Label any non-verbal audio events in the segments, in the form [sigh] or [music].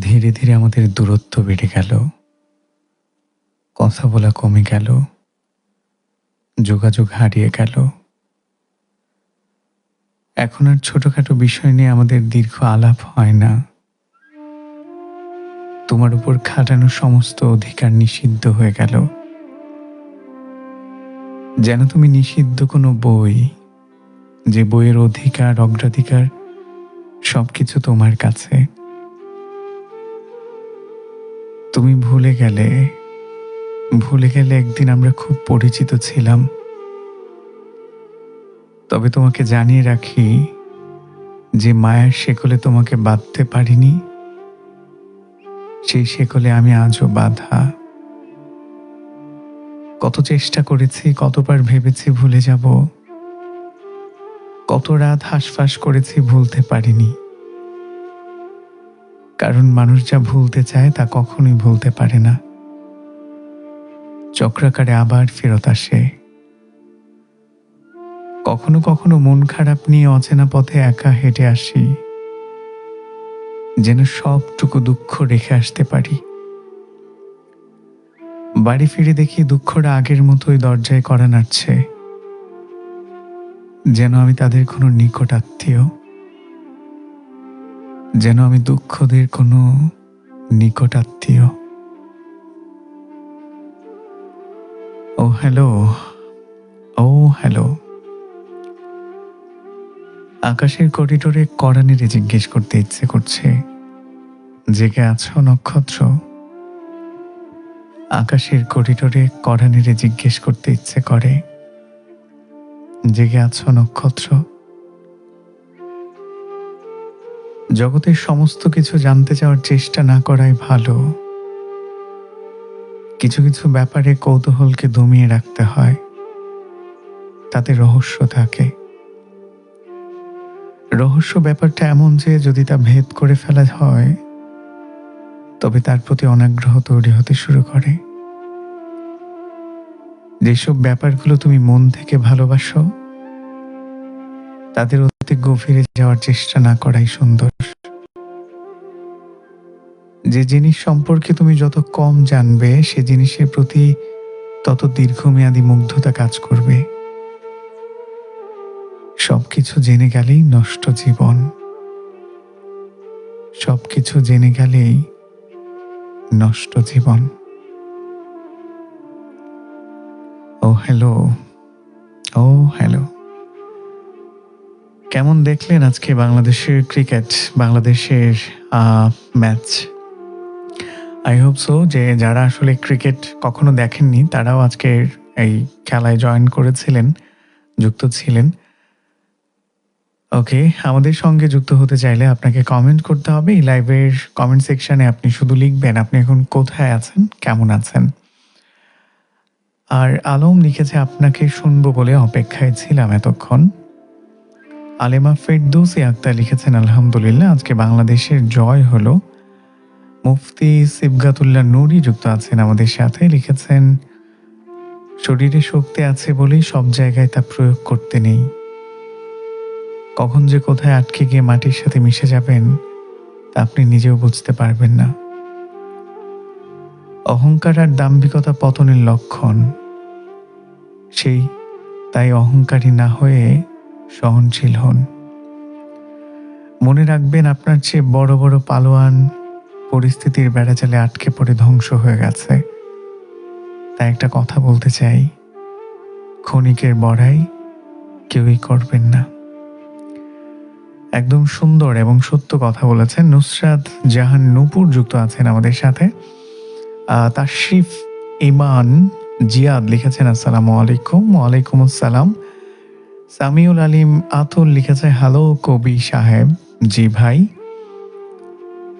ধীরে ধীরে আমাদের দূরত্ব বেড়ে গেল। কথা বলা কমে গেল। যোগাযোগ হারিয়ে গেল। এখন আর ছোটখাটো বিষয় নিয়ে আমাদের দীর্ঘ আলাপ হয় না। তোমার উপর খাটানো সমস্ত অধিকার নিষিদ্ধ হয়ে গেল। যেন তুমি নিষিদ্ধ কোনো বই, যে বইয়ের অধিকার, অগ্রাধিকার, সবকিছু তোমার কাছে। তুমি ভুলে গেলে ভুলে গেলে একদিন আমরা খুব পরিচিত ছিলাম। তবে তোমাকে জানিয়ে রাখি যে মায়ের শেকলে তোমাকে বাঁধতে পারিনি। সেই শেকলে আমি আজও বাধা। কত চেষ্টা করেছি, কতবার ভেবেছি ভুলে যাব। কত রাত হাসফাস করেছি ভুলতে পারিনি। কারণ মানুষ যা ভুলতে চায় তা কখনোই ভুলতে পারে না। চক্রাকারে আবার ফেরত আসে। কখনো কখনো মন খারাপ নিয়ে অচেনা পথে একা হেঁটে আসি। যেন সবটুকু দুঃখ রেখে আসতে পারি। বাড়ি ফিরে দেখি দুঃখটা আগের মতোই দরজায় করা নাড়ছে। যেন আমি তাদের কোনো নিকট আত্মীয়। যেন আমি দুঃখদের কোনো নিকট আত্মীয়। ও হ্যালো ও হ্যালো। আকাশের করিডোরে করানিরে জিজ্ঞেস করতে ইচ্ছে করছে, জেগে আছো, নক্ষত্র? আকাশের করিডোরে করানিরে জিজ্ঞেস করতে ইচ্ছে করে, জেগে আছো, নক্ষত্র? জগতের সমস্ত কিছু জানতে চাওয়ার চেষ্টা না করাই ভালো। কিছু কিছু ব্যাপারে কৌতূহলকে দমিয়ে রাখতে হয়। তাতে রহস্য থাকে। রহস্য ব্যাপারটা এমন যে যদি তা ভেদ করে ফেলা হয়, তবে তার প্রতি অনাগ্রহ তৈরি হতে শুরু করে। যেসব ব্যাপারগুলো তুমি মন থেকে ভালোবাসো তাদের অতি গভীরে যাওয়ার চেষ্টা না করাই সুন্দর। যে জিনিস সম্পর্কে তুমি যত কম জানবে, সে জিনিসের প্রতি তত দীর্ঘমেয়াদী মুগ্ধতা কাজ করবে। সবকিছু জেনে গেলেই নষ্ট জীবন। সবকিছু জেনে গেলেই নষ্ট জীবন। ও, হ্যালো। ও, হ্যালো। কেমন দেখলেন আজকে বাংলাদেশের ক্রিকেট, বাংলাদেশের ম্যাচ? আই হোপ সো যে যারা আসলে ক্রিকেট কখনো দেখেননি, তারাও আজকের এই খেলায় জয়েন করেছিলেন, যুক্ত ছিলেন। ওকে আমাদের সঙ্গে যুক্ত হতে চাইলে আপনাকে কমেন্ট করতে হবে। এই লাইভের কমেন্ট সেকশানে আপনি শুধু লিখবেন, আপনি এখন কোথায় আছেন, কেমন আছেন? আর আলম লিখেছে, আপনাকে শুনব বলে অপেক্ষায় ছিলাম এতক্ষণ। আলেমা ফেরদৌসি আক্তার লিখেছেন, আলহামদুলিল্লাহ, আজকে বাংলাদেশের জয় হলো। মুফতি সিবগাতুল্লাহ নুরি যুক্ত আছেন আমাদের সাথে, লিখেছেন, শরীরে শক্তি আছে বলেই সব জায়গায় তা প্রয়োগ করতে নেই। কখন যে কোথায় আটকে গিয়ে মাটির সাথে মিশে যাবেন, তা আপনি নিজেও বুঝতে পারবেন না। অহংকার আর দাম্ভিকতা পতনের লক্ষণ। সেই, তাই অহংকারী না হয়ে সহনশীল হন। মনে রাখবেন, আপনার চেয়ে বড় বড় পালোয়ান পরিস্থিতির বেড়াচালে আটকে পড়ে ধ্বংস হয়ে গেছে। তাই একটা কথা বলতে চাই, ক্ষণিকের বড়াই কেউই করবেন না। একদম সুন্দর এবং সত্য কথা বলেছেন নুসরাত জাহান নূপুর যুক্ত আছেন আমাদের সাথে। তাশরিফ ইমান জিয়াদ লিখেছেন, আসসালামু আলাইকুম, ওয়ালাইকুম আসসালাম। সামিউল আলিম আতুল লিখেছে, হ্যালো কবি সাহেব, জি ভাই।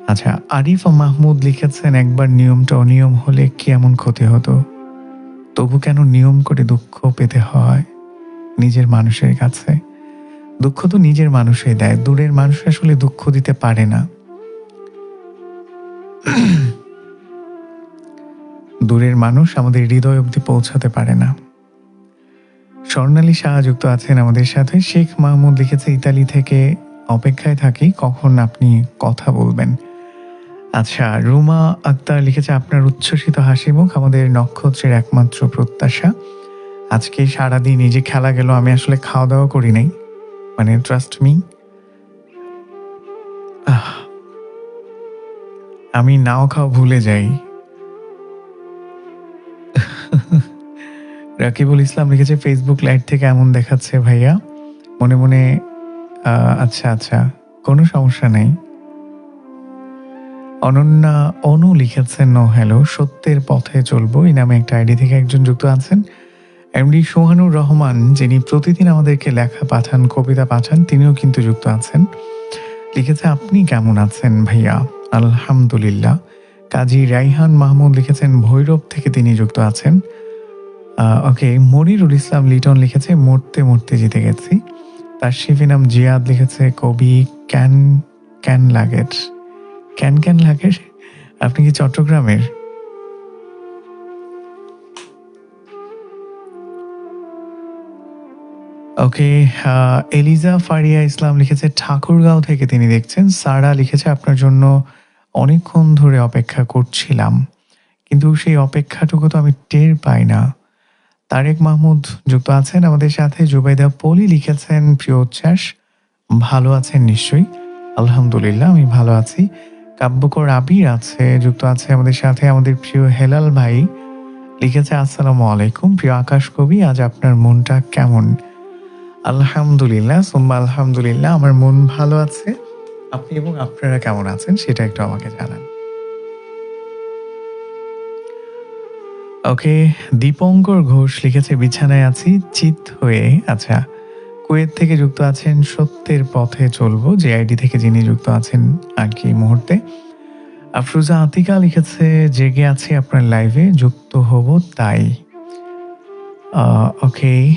আচ্ছা আরিফা মাহমুদ লিখেছেন, একবার নিয়মটা অনিয়ম হলে কি এমন ক্ষতি হতো? তবু কেন নিয়ম করে দুঃখ পেতে হয় নিজের মানুষের কাছে? দুঃখ তো নিজের মানুষই দেয়, দূরের মানুষ আসলে দুঃখ দিতে পারে না। [clears throat] দূরের মানুষ আমাদের হৃদয় অবধি পৌঁছাতে পারে না। স্বর্ণালী শাহ যুক্ত আছেন আমাদের সাথে। শেখ মাহমুদ লিখেছে, ইতালি থেকে অপেক্ষায় থাকি, কখন আপনি কথা বলবেন? আচ্ছা রুমা আক্তার লিখেছে, আপনার উচ্ছ্বসিত হাসি মুখ আমাদের নক্ষত্রের একমাত্র প্রত্যাশা। আজকে সারাদিন এই যে খেলা গেল, আমি আসলে খাওয়া দাওয়া করি নাই। মানে ট্রাস্ট মি আমি নাও খাওয়া ভুলে যাই। [laughs] রাকিবুল ইসলাম লিখেছে ফেসবুক লাইট থেকে এমন দেখাচ্ছে ভাইয়া। মনে মনে আচ্ছা আচ্ছা কোনো সমস্যা নেই। অনন্যা অনু লিখেছেন নো হ্যালো সত্যের পথে চলবো। এই নামে একটা আইডি থেকে একজন যুক্ত আছেন। এমডি সোহানুর রহমান, যিনি প্রতিদিন আমাদেরকে লেখা পাঠান, কবিতা পাঠান, তিনিও কিন্তু যুক্ত আছেন। লিখেছে, আপনি কেমন আছেন ভাইয়া? আলহামদুলিল্লাহ। কাজী রাইহান মাহমুদ লিখেছেন, ভৈরব থেকে তিনি যুক্ত আছেন। ওকে মনিরুল ইসলাম লিটন লিখেছে মরতে মরতে জিতে গেছি। তার শিফিনাম জিয়াদ লিখেছে কবি ক্যান ক্যান লাগের। ক্যান ক্যান লাগের? আপনি কি চট্টগ্রামের? ওকে এলিজা ফারিয়া ইসলাম লিখেছে ঠাকুরগাঁও থেকে তিনি দেখছেন। সারা লিখেছে, আপনার জন্য অনেকক্ষণ ধরে অপেক্ষা করছিলাম। কিন্তু সেই অপেক্ষাটুকু তো আমি টের পাই না। তারেক মাহমুদ যুক্ত আছেন। আমাদের সাথে জুবাইদা পলি লিখেছেন, প্রিয় উচ্ছ্বাস। ভালো আছেন নিশ্চয়ই? আলহামদুলিল্লাহ, আমি ভালো আছি। কাব্যকর আবির আছে, যুক্ত আছে আমাদের সাথে আমাদের প্রিয় হেলাল ভাই। লিখেছে, আসসালামু আলাইকুম, প্রিয় আকাশ কবি, আজ আপনার মনটা কেমন? আলহামদুলিল্লাহ, সোম্মা আলহামদুলিল্লাহ, আমার মন ভালো আছে। আপনি এবং আপনারা কেমন আছেন, সেটা একটু আমাকে জানান। ওকে, দীপঙ্কর ঘোষ লিখেছে, বিছানায় আছি, চিত হয়ে আচ্ছা কুয়েত থেকে যুক্ত আছেন, সত্যের পথে চলবো, যে আইডি থেকে যিনি যুক্ত আছেন আর কি মুহূর্তে। আফরুজা আতিকা লিখেছে, জেগে আছি আপনার লাইভে, যুক্ত হব তাই। ওকে।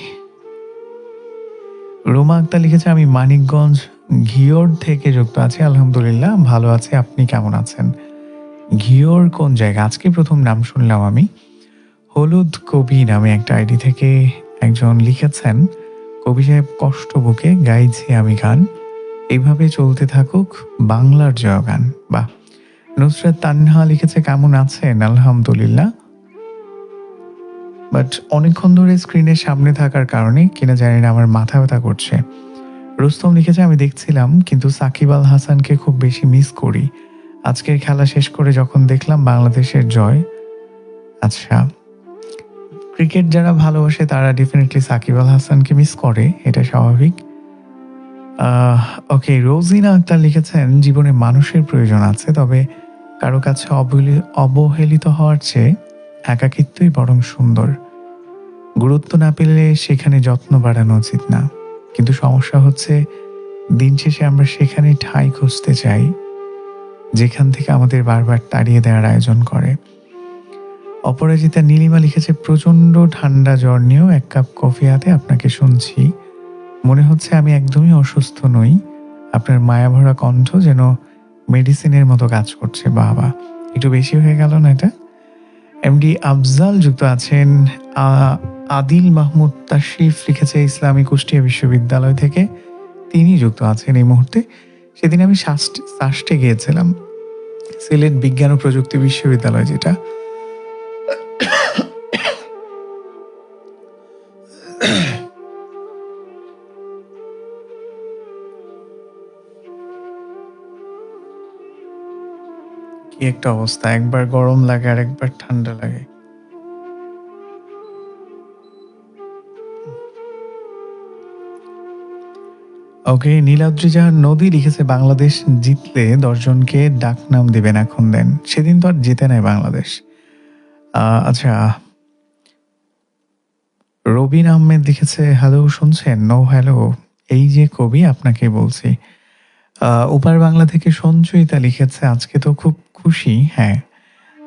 রোমা আক্তার লিখেছে, আমি মানিকগঞ্জ ঘিওর থেকে যুক্ত আছি, আলহামদুলিল্লাহ, ভালো আছি, আপনি কেমন আছেন? ঘিওর কোন জায়গা? আজকে প্রথম নাম শুনলাম আমি। হলুদ কবি নামে একটা আইডি থেকে একজন লিখেছেন, কবি সাহেব কষ্ট বুকে গাইছি আমি গান। এইভাবে চলতে থাকুক বাংলার জয়গান। বাহ! নুসরাত তান্হা লিখেছে, কেমন আছেন? আলহামদুলিল্লাহ। বাট অনেকক্ষণ ধরে স্ক্রিনের সামনে থাকার কারণে কিনা জানি না আমার মাথা ব্যথা করছে। রুস্তম লিখেছে, আমি দেখছিলাম, কিন্তু সাকিব আল হাসানকে খুব বেশি মিস করি। আজকের খেলা শেষ করে যখন দেখলাম বাংলাদেশের জয় আচ্ছা। ক্রিকেট যারা ভালোবাসে, তারা ডেফিনেটলি সাকিব আল হাসানকে মিস করে, এটা স্বাভাবিক। ওকে রোজিনা আক্তার লিখেছেন, জীবনে মানুষের প্রয়োজন আছে, তবে কারও কাছে অবহেলি- অবহেলিত হওয়ার চেয়ে একাকিত্বই বরং সুন্দর। গুরুত্ব না পেলে সেখানে যত্ন বাড়ানো উচিত না। কিন্তু সমস্যা হচ্ছে, দিন শেষে আমরা সেখানে ঠাঁই খুঁজতে চাই, যেখান থেকে আমাদের বারবার তাড়িয়ে দেওয়ার আয়োজন করে। অপরাজিতা নীলিমা লিখেছে প্রচণ্ড ঠান্ডা জ্বর নিয়েও এক কাপ কফি হাতে আপনাকে শুনছি। মনে হচ্ছে আমি একদমই অসুস্থ নই। আপনার মায়াভরা কণ্ঠ যেন মেডিসিনের মতো কাজ করছে, বাবা। একটু বেশি হয়ে গেল না এটা? এমডি আফজাল যুক্ত আছেন আদিল মাহমুদ তাশরিফ লিখেছে, ইসলামী কুষ্টিয়া বিশ্ববিদ্যালয় থেকে তিনি যুক্ত আছেন এই মুহূর্তে। সেদিন আমি সাস্টে গিয়েছিলাম। সিলেট বিজ্ঞান ও প্রযুক্তি বিশ্ববিদ্যালয় যেটা। কি একটা অবস্থা, একবার গরম লাগে আর একবার ঠান্ডা লাগে। ওকে, নীলাদ্রি জাহান নদী লিখেছে, বাংলাদেশ জিতলে দশজনকে ডাক নাম দেবেন এখন দেন। সেদিন তো আর জিতে নাই বাংলাদেশ। আচ্ছা রবিন আহমেদ লিখেছে, হ্যালো, শুনছেন? নো, হ্যালো, এই যে কবি আপনাকে বলছি। উপার বাংলা থেকে সঞ্চয়িতা লিখেছে, আজকে তো খুব খুশি? হ্যাঁ।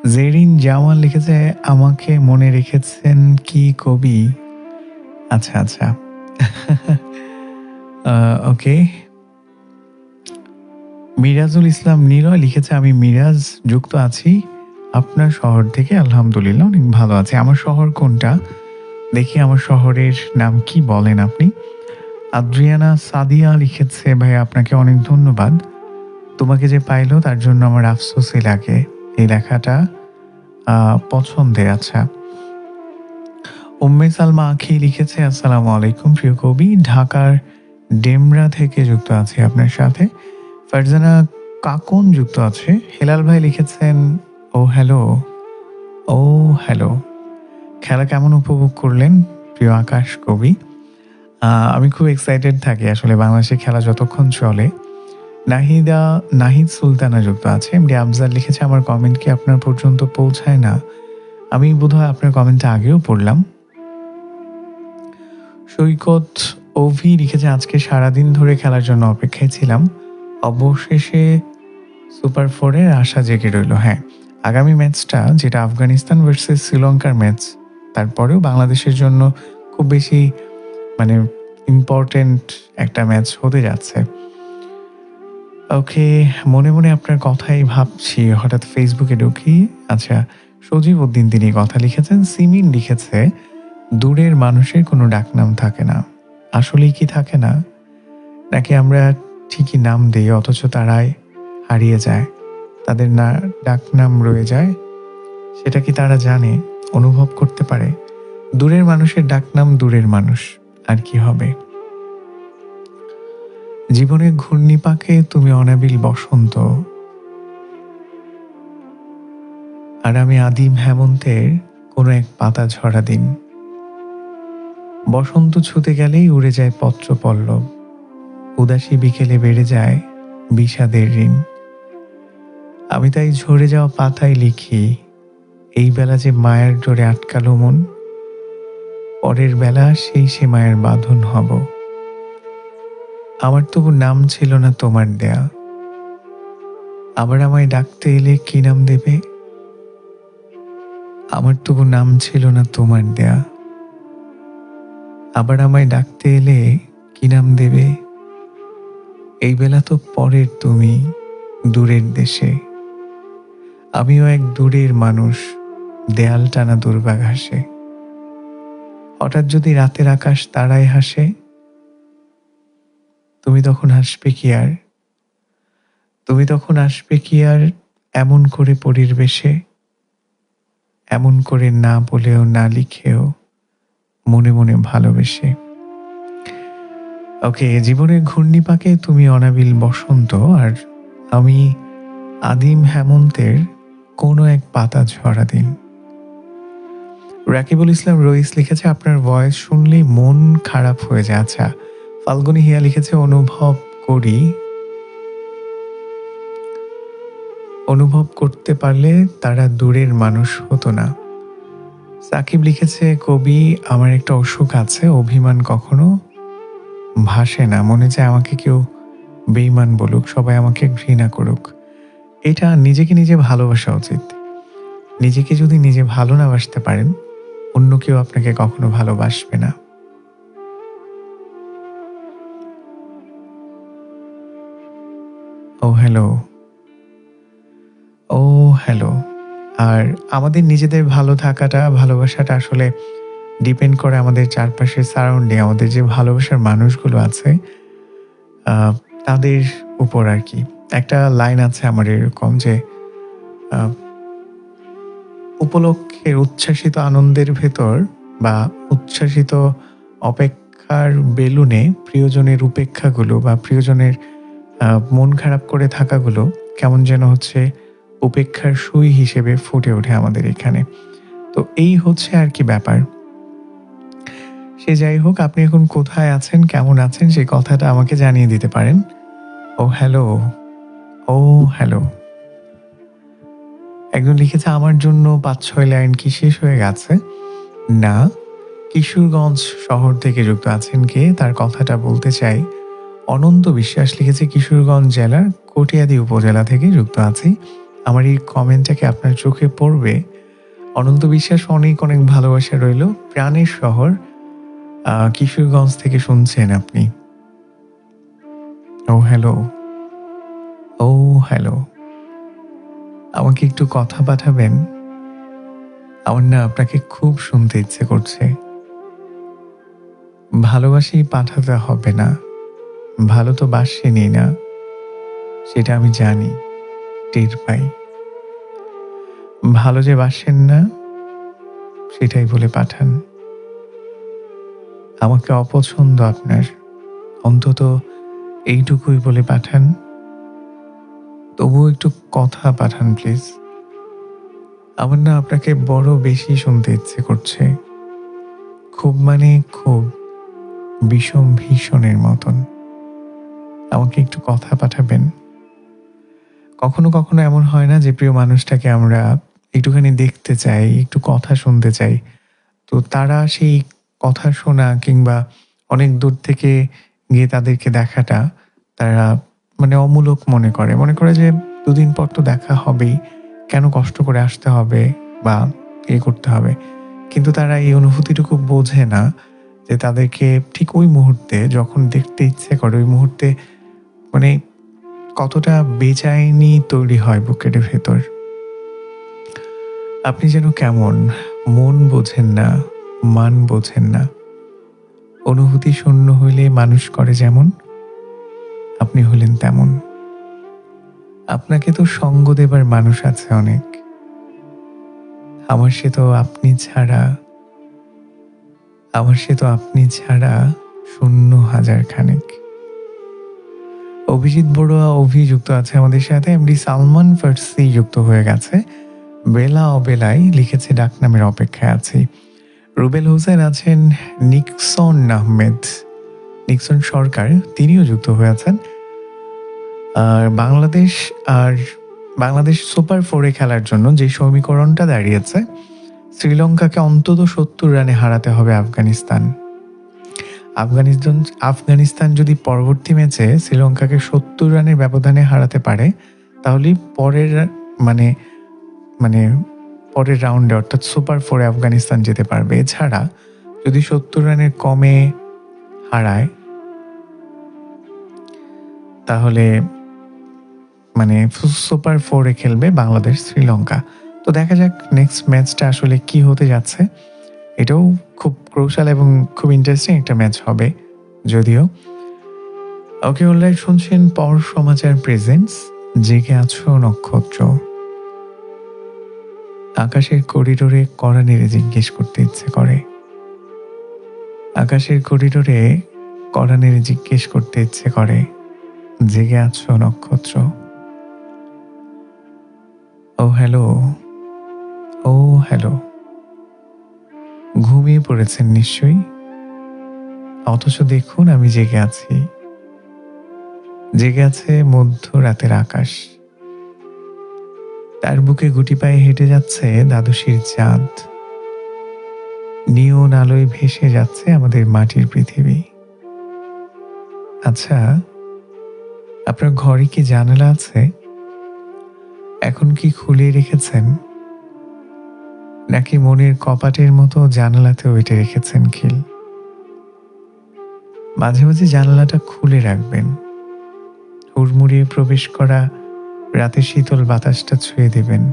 জেরিন জামান লিখেছে, আমাকে মনে রেখেছেন কি কবি? আচ্ছা আচ্ছা। [laughs] ওকে। মিরাজুল ইসলাম নীলয় লিখেছে, আমি মিরাজ, যুক্ত আছি। আপনার শহর থেকে আলহামদুলিল্লাহ অনেক ভালো আছে। আমার শহর কোনটা? দেখি আমার শহরের নাম কি বলেন আপনি? আদ্রিয়ানা সাদিয়া লিখেছে ভাই আপনাকে অনেক ধন্যবাদ। তোমাকে যে পাইলো, তার জন্য আমার আফসোসই লাগে। এই লেখাটা পছন্দের আচ্ছা। উম্মে সালমা আখি লিখেছে, আসসালামু আলাইকুম প্রিয় কবি। ঢাকার ডেমরা থেকে যুক্ত আছে আপনার সাথে। ফারজানা কাকন যুক্ত আছে। হেলাল ভাই লিখেছেন, ও হ্যালো ও হ্যালো। খেলা কেমন উপভোগ করলেন প্রিয় আকাশ কবি? আমি খুব এক্সাইটেড থাকি আসলে বাংলাদেশে খেলা যতক্ষণ চলে। নাহিদা, নাহিদ সুলতানা যুক্ত আছে এমডি আফজাল লিখেছে, আমার কমেন্ট কি আপনার পর্যন্ত পৌঁছায় না? আমি বোধহয় আপনার কমেন্টটা আগেও পড়লাম। সৈকত ওভি লিখেছে, আজকে সারাদিন ধরে খেলার জন্য অপেক্ষায় ছিলাম। অবশেষে সুপার ফোরের আশা জেগে রইল। হ্যাঁ আগামী ম্যাচটা, যেটা আফগানিস্তান ভার্সেস শ্রীলঙ্কার ম্যাচ, তারপরেও বাংলাদেশের জন্য খুব বেশি মানে ইম্পর্টেন্ট একটা ম্যাচ হতে যাচ্ছে। ওকে, মনে মনে আপনার কথাই ভাবছি। হঠাৎ ফেসবুকে ঢুকি। আচ্ছা সজীব উদ্দিন তিনি কথা লিখেছেন, সিমিন লিখেছে, দূরের মানুষের কোনো ডাকনাম থাকে না। আসলেই কি থাকে না? নাকি আমরা ঠিকই নাম দিই, অথচ তারাই হারিয়ে যায়, তাদের না, ডাকনাম রয়ে যায়? সেটা কি তারা জানে, অনুভব করতে পারে? দূরের মানুষের ডাকনাম দূরের মানুষ, আর কি হবে? জীবনের ঘূর্ণিপাকে তুমি অনাবিল বসন্ত। আর আমি আদিম হেমন্তের কোনো এক পাতা ঝরা দিন। বসন্ত ছুতে গেলেই উড়ে যায় পত্র পল্লব উদাসী বিকেলে বেড়ে যায় বিষাদের ঋণ। আমি তাই ঝরে যাওয়া পাতায় লিখি, এই বেলা যে মায়ের ডোরে আটকালো মন, পরের বেলা সেই সে মায়ের বাঁধন হব। আমার তবু নাম ছিল না তোমার দেয়া। আবার আমায় ডাকতে এলে কি নাম দেবে? আমার তবু নাম ছিল না তোমার দেয়া। আবার আমায় ডাকতে এলে কি নাম দেবে? এই বেলা তো পরের তুমি দূরের দেশে। আমিও এক দূরের মানুষ, দেয়াল টানা দুর্বাঘাসে। হঠাৎ যদি রাতের আকাশ তারায় হাসে তুমি তখন হাসবে কি আর? তুমি তখন আসবে কি আর এমন করে পরীর বেশে এমন করে না বলেও, না লিখেও মনে মনে ভালোবেসে। ওকে, জীবনের ঘূর্ণিপাকে তুমি অনাবিল বসন্ত আর আমি আদিম হেমন্তের কোনো এক পাতা ঝরা দিন। রাকিবুল ইসলাম রইস লিখেছে, আপনার ভয়েস শুনলেই মন খারাপ হয়ে যায়। আচ্ছা ফাল্গুনি হিয়া লিখেছে, অনুভব করি। অনুভব করতে পারলে তারা দূরের মানুষ হতো না। সাকিব লিখেছে, কবি, আমার একটা অসুখ আছে, অভিমান কখনো ভাসে না। মনে চায় আমাকে কেউ বেইমান বলুক, সবাই আমাকে ঘৃণা করুক। এটা নিজেকে নিজে ভালোবাসা উচিত। নিজেকে যদি নিজে ভালো না বাসতে পারেন, অন্য কেউ আপনাকে কখনো ভালোবাসবে না। ও হ্যালো ও হ্যালো আর আমাদের নিজেদের ভালো থাকাটা, ভালোবাসাটা আসলে ডিপেন্ড করে আমাদের চারপাশের সারাউন্ডিং আমাদের যে ভালোবাসার মানুষগুলো আছে তাদের উপর আর কি। একটা লাইন আছে আমার এরকম যে উপলক্ষের উচ্ছ্বাসিত আনন্দের ভেতর বা উচ্ছ্বাসিত অপেক্ষার বেলুনে প্রিয়জনের উপেক্ষাগুলো বা প্রিয়জনের মন খারাপ করে থাকাগুলো কেমন যেন হচ্ছে উপেক্ষার সুই হিসেবে ফুটে ওঠে আমাদের এখানে। তো এই হচ্ছে আর কি ব্যাপার। সে যাই হোক, আপনি এখন কোথায় আছেন, কেমন আছেন, সেই কথাটা আমাকে জানিয়ে দিতে পারেন। ও, হ্যালো। ও, হ্যালো। একজন লিখেছে, আমার জন্য পাঁচ ছয় লাইন কি শেষ হয়ে গেছে? না। কিশোরগঞ্জ শহর থেকে যুক্ত আছেন কে? তার কথাটা বলতে চাই। অনন্ত বিশ্বাস লিখেছে কিশোরগঞ্জ জেলার কটিয়াদি উপজেলা থেকে যুক্ত আছি। আমার এই কমেন্টটাকে আপনার চোখে পড়বে? অনন্ত বিশ্বাস অনেক অনেক ভালোবাসা রইল। প্রাণের শহর কিশোরগঞ্জ থেকে শুনছেন আপনি। ও হ্যালো ও হ্যালো আমাকে একটু কথা পাঠাবেন? আমার না আপনাকে খুব শুনতে ইচ্ছে করছে। ভালোবাসি পাঠাতে হবে না। ভালো তো বাসিনি না। সেটা আমি জানি, টের পাই। ভালো যে বাসেন না, সেটাই বলে পাঠান। আমাকে অপছন্দ আপনার। অন্তত এইটুকুই বলে পাঠান। তবুও একটু কথা পাঠান, প্লিজ। আমার না আপনাকে বড় বেশি শুনতে ইচ্ছে করছে। খুব মানে খুব, বিষম ভীষণের মতন। আমাকে একটু কথা পাঠাবেন? কখনো কখনো এমন হয় না যে প্রিয় মানুষটাকে আমরা একটুখানি দেখতে চাই, একটু কথা শুনতে চাই। তো তারা সেই কথা শোনা কিংবা অনেক দূর থেকে গিয়ে তাদেরকে দেখাটা তারা মানে অমূলক মনে করে। মনে করে যে দুদিন পর তো দেখা হবেই। কেন কষ্ট করে আসতে হবে বা এ করতে হবে? কিন্তু তারা এই অনুভূতিটুকু বোঝে না যে তাদেরকে ঠিক ওই মুহূর্তে যখন দেখতে ইচ্ছে করে, ওই মুহূর্তে মানে কতটা বেচাইনি তৈরি হয় বুকের ভেতর? আপনি যেন কেমন, মন বোঝেন না, মান বোঝেন না। অনুভূতি শূন্য হইলে মানুষ করে যেমন, আপনি হলেন তেমন। আপনাকে তো সঙ্গ দেবার মানুষ আছে অনেক। আমার সে তো আপনি ছাড়া, আমার সে তো আপনি ছাড়া শূন্য হাজার খানেক। অভিজিৎ বড়ুয়া অভিযুক্ত আছে আমাদের সাথে, এমডি সালমান ফার্সি যুক্ত হয়ে গেছে। বেলা অবেলায় লিখেছে ডাকনামের অপেক্ষায় আছি। রুবেল হোসেন আছেন নিক্সন আহমেদ। নিক্সন সরকার, তিনিও যুক্ত হয়ে আছেন। আর বাংলাদেশ আর বাংলাদেশ সুপার ফোরে খেলার জন্য যে সমীকরণটা দাঁড়িয়েছে, শ্রীলঙ্কাকে অন্তত সত্তর রানে হারাতে হবে আফগানিস্তান। আফগানিস্তান আফগানিস্তান যদি পরবর্তী ম্যাচে শ্রীলঙ্কাকে সত্তর রানের ব্যবধানে হারাতে পারে, তাহলে পরের মানে মানে পরের রাউন্ডে অর্থাৎ সুপার ফোরে আফগানিস্তান যেতে পারবে। এছাড়া যদি সত্তর রানের কমে হারায়, তাহলে মানে সুপার ফোরে খেলবে বাংলাদেশ শ্রীলঙ্কা তো দেখা যাক নেক্সট ম্যাচটা আসলে কি হতে যাচ্ছে। এটাও খুব ক্রুশাল এবং খুব ইন্টারেস্টিং একটা ম্যাচ হবে, যদিও। ওকে অলরাইট শুনছেন পর সমাচার প্রেজেন্স জেগে আছো নক্ষত্র। আকাশের করিডোরে কড়া নেড়ে জিজ্ঞেস করতে ইচ্ছে করে। আকাশের করিডোরে কড়া নেড়ে জিজ্ঞেস করতে ইচ্ছে করে, জেগে আছো নক্ষত্র। ও হ্যালো ও হ্যালো ঘুমিয়ে পড়েছেন নিশ্চয়ই? অথচ দেখুন আমি জেগে আছি। জেগে আছে মধ্য রাতের আকাশ। তার বুকে গুটি পায়ে হেঁটে যাচ্ছে দ্বাদশীর চাঁদ। নিয়ন আলোয় ভেসে যাচ্ছে আমাদের মাটির পৃথিবী। আচ্ছা আপনার ঘরে কি জানালা আছে? এখন কি খুলে রেখেছেন? নাকি মনের কপাটের মতো জানালাতে ওইটা রেখেছেন খিল? মাঝে মাঝে জানালাটা খুলে রাখবেন। হুড়মুড়িয়ে প্রবেশ করা রাতে শীতল বাতাসটা ছুঁয়ে দেবেন।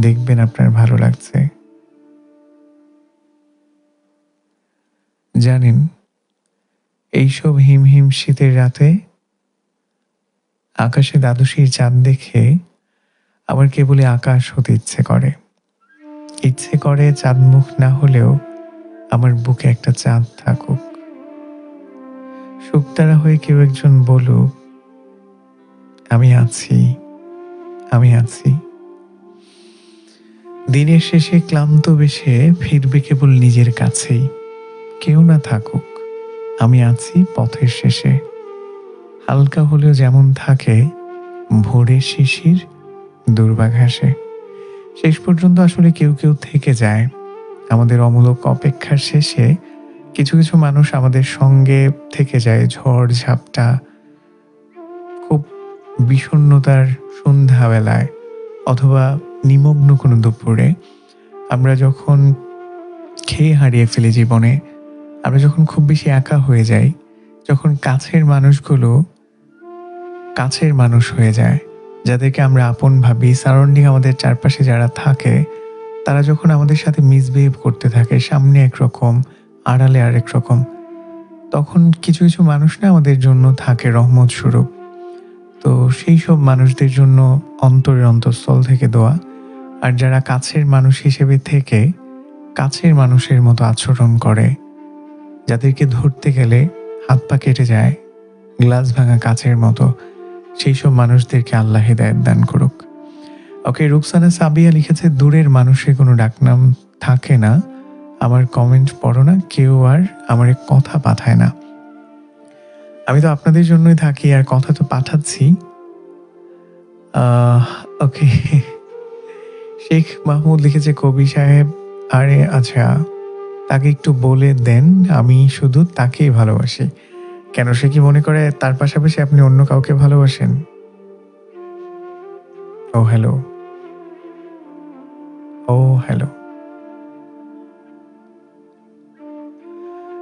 দেখবেন আপনার ভালো লাগছে। জানেন, এইসব হিম হিম শীতের রাতে আকাশে দ্বাদশীর চাঁদ দেখে আমার কেবলই আকাশ হতে ইচ্ছে করে। ইচ্ছে করে চাঁদ মুখ না হলেও আমার বুকে একটা চাঁদ থাকুক। শুকতারা হয়ে কেউ একজন বলুক, আমি আছি আমি আছি। দিনের শেষে ক্লান্ত বেশে ফিরবে কেবল নিজের কাছেই। কেউ না থাকুক, আমি আছি পথের শেষে। হালকা হলেও যেমন থাকে ভোরের শিশির দুর্বাঘাসে। শেষ পর্যন্ত আসলে কেউ কেউ থেকে যায়। আমাদের অমূলক অপেক্ষার শেষে কিছু কিছু মানুষ আমাদের সঙ্গে থেকে যায়, ঝড় ঝাপটা, খুব বিষণ্ণতার সন্ধ্যাবেলায় অথবা নিমগ্ন কোনো দুপুরে। আমরা যখন খেয়ে হারিয়ে ফেলি জীবনে, আমরা যখন খুব বেশি একা হয়ে যাই, যখন কাছের মানুষগুলো কাছের মানুষ হয়ে যায় যাদেরকে আমরা আপন ভাবি সারাউন্ডিং আমাদের চারপাশে যারা থাকে, তারা যখন আমাদের সাথে মিসবিহেভ করতে থাকে, সামনে একরকম, আড়ালে আরেক রকম, তখন কিছু কিছু মানুষ না আমাদের জন্য থাকে রহমত স্বরূপ। তো সেই সব মানুষদের জন্য অন্তরের অন্তঃস্থল থেকে দোয়া, আর যারা কাছের মানুষ হিসেবে থেকে কাছের মানুষের মতো আচরণ করে, যাদেরকে ধরতে গেলে হাত পা কেটে যায়, গ্লাস ভাঙা কাচের মতো সেই সব মানুষদেরকে আল্লাহ হেদায়ত দান করুক। ওকে, রুকসানা সাবিয়া লিখেছে, দূরের মানুষের কোনো ডাকনাম থাকে না। আমার কমেন্ট পড়ো না, কেউ আর আমার কথা পাঠায় না। আমি তো আপনাদের জন্যই থাকি, আর কথা তো পাঠাচ্ছি। ওকে। শেখ মাহমুদ লিখেছে, কবি সাহেব, আরে আচ্ছা তাকে একটু বলে দেন, আমি শুধু তাকেই ভালোবাসি। কেন সে কি মনে করে তার পাশাপাশি আপনি অন্য কাউকে ভালোবাসেন? ও হ্যালো ও হ্যালো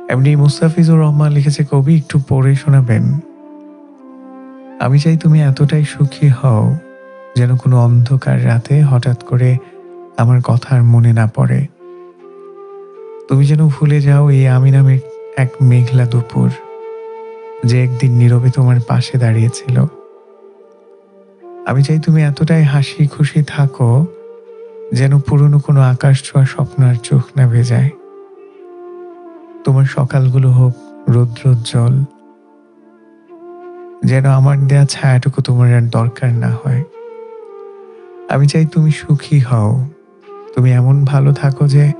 এমনি মুস্তাফিজুর রহমান লিখেছে, কবি, একটু পড়ে শোনাবেন। আমি চাই তুমি এতটাই সুখী হও, যেন কোনো অন্ধকার রাতে হঠাৎ করে আমার কথা আর মনে না পড়ে। তুমি যেন ভুলে যাও এই আমি নামের এক মেঘলা দুপুর। যে একদিন নীরবে তোমার পাশে দাঁড়িয়েছিল। আমি চাই তুমি এতটাই হাসি খুশি থাকো যেন পুরনো কোনো আকাশ ছোঁয়া স্বপ্ন আর চোখ না ভেজায় তোমার সকালগুলো হোক রৌদ্রোজ্জ্বল, যেন আমার দেয়া ছায়াটুকু তোমার আর দরকার না হয়। আমি চাই তুমি সুখী হও। তুমি এমন ভালো থাকো যে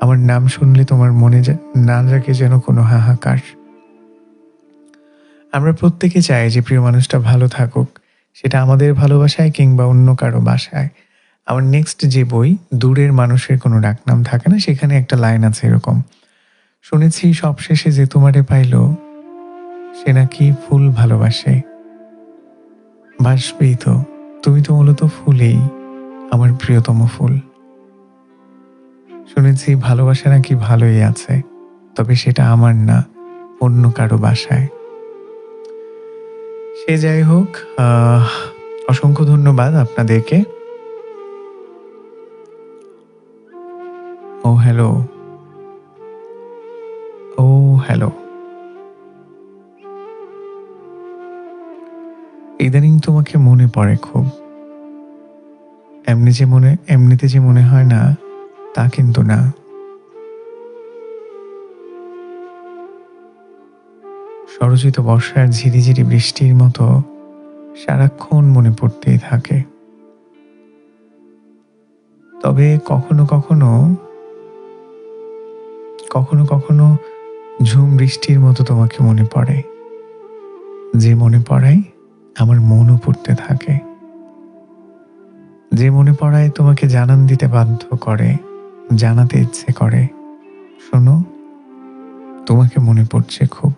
আমার নাম শুনলে তোমার মনে না জাগে যেন কোনো হাহাকার। আমরা প্রত্যেকে চাই যে প্রিয় মানুষটা ভালো থাকুক। সেটা আমাদের ভালোবাসায় কিংবা অন্য কারও বাসায়। আমার নেক্সট যে বই, দূরের মানুষের কোনো ডাকনাম থাকে না, সেখানে একটা লাইন আছে এরকম। শুনেছি সবশেষে যে তোমারে পাইল, সে নাকি ফুল ভালোবাসে। বাসবেই তো, তুমি তো মূলত ফুলেই আমার প্রিয়তম ফুল। শুনেছি ভালোবাসা নাকি ভালোই আছে, তবে সেটা আমার না, অন্য কারও বাসায়। সে যাই হোক অসংখ্য ধন্যবাদ আপনাদেরকে। ও, হ্যালো। ও, হ্যালো। ইদানিং তোমাকে মনে পড়ে খুব। এমনি যে মনে, এমনিতে যে মনে হয় না, তা কিন্তু না। সরচিত বর্ষার ঝিরিঝিরি বৃষ্টির মতো সারাক্ষণ মনে পড়তেই থাকে। তবে কখনো কখনো কখনো কখনো ঝুম বৃষ্টির মতো তোমাকে মনে পড়ে। যে মনে পড়ায় আমার মনও পড়তে থাকে। যে মনে পড়ায় তোমাকে জানান দিতে বাধ্য করে, জানাতে ইচ্ছে করে। শোনো, তোমাকে মনে পড়ছে খুব।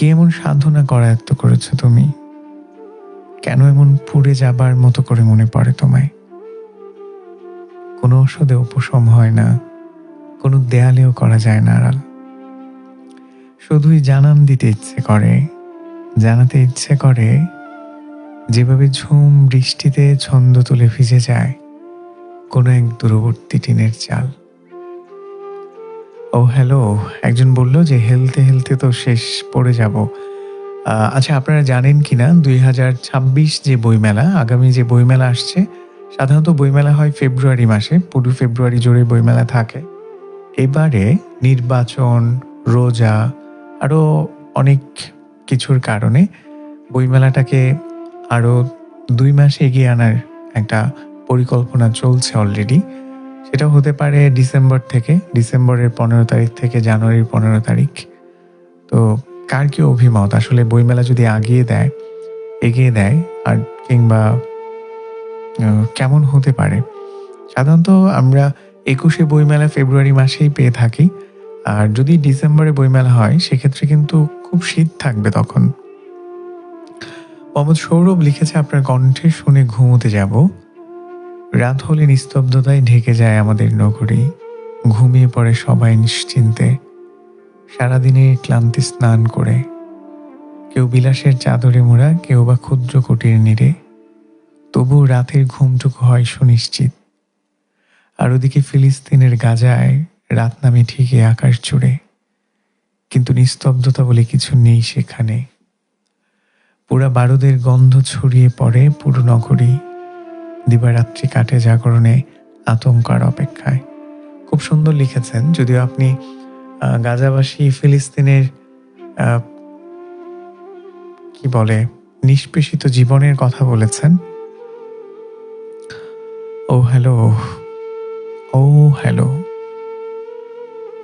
কি এমন সাধনা করায়ত্ত করেছ তুমি? কেন এমন পুড়ে যাবার মতো করে মনে পড়ে তোমায়? কোনো ওষুধে উপশম হয় না, কোনো দেয়ালেও করা যায় না আড়াল। শুধুই জানান দিতে ইচ্ছে করে, জানাতে ইচ্ছে করে, যেভাবে ঝুম বৃষ্টিতে ছন্দ তুলে ভিজে যায়, কোনো এক দূরবর্তী টিনের চাল। ও হ্যালো একজন বলল যে হেলতে হেলতে তো শেষ পড়ে যাব। আচ্ছা আপনারা জানেন কি না দুই হাজার ছাব্বিশ যে বইমেলা, আগামী যে বইমেলা আসছে, সাধারণত বইমেলা হয় ফেব্রুয়ারি মাসে, পুরো ফেব্রুয়ারি জুড়ে বইমেলা থাকে। এবারে নির্বাচন, রোজা আরও অনেক কিছুর কারণে বইমেলাটাকে আরও দুই মাস এগিয়ে আনার একটা পরিকল্পনা চলছে অলরেডি সেটা হতে পারে ডিসেম্বর থেকে, ডিসেম্বরের পনেরো তারিখ থেকে জানুয়ারির পনেরো তারিখ। তো কার কি অভিমত? আসলে বইমেলা যদি আগিয়ে দেয়, এগিয়ে দেয়, আর কিংবা কেমন হতে পারে? সাধারণত আমরা একুশে বইমেলা ফেব্রুয়ারি মাসেই পেয়ে থাকি। আর যদি ডিসেম্বরে বইমেলা হয়, সেক্ষেত্রে কিন্তু খুব শীত থাকবে তখন। মোহাম্মদ সৌরভ লিখেছে, আপনার কণ্ঠে শুনে ঘুমোতে যাব। রাত হলে নিস্তব্ধতায় ঢেকে যায় আমাদের নগরী। ঘুমিয়ে পড়ে সবাই নিশ্চিন্তে। সারাদিনের ক্লান্তি স্নান করে। কেউ বিলাসের চাদরে মোড়া, কেউ বা ক্ষুদ্র কুটির নিরে। তবু রাতের ঘুমটুকু হয় সুনিশ্চিত। আর ওদিকে ফিলিস্তিনের গাজায় রাত নামে ঠিকই আকাশ জুড়ে। কিন্তু নিস্তব্ধতা বলে কিছু নেই সেখানে। পুরা বারুদের গন্ধ ছড়িয়ে পড়ে পুরো নগরী। দিবারাত্রি কাটে জাগরণে আতঙ্কার অপেক্ষায়। খুব সুন্দর লিখেছেন, যদিও আপনি গাজাবাসী ফিলিস্তিনের কি বলে, নিষ্পেষিত জীবনের কথা বলেছেন। ও, হ্যালো ও, হ্যালো।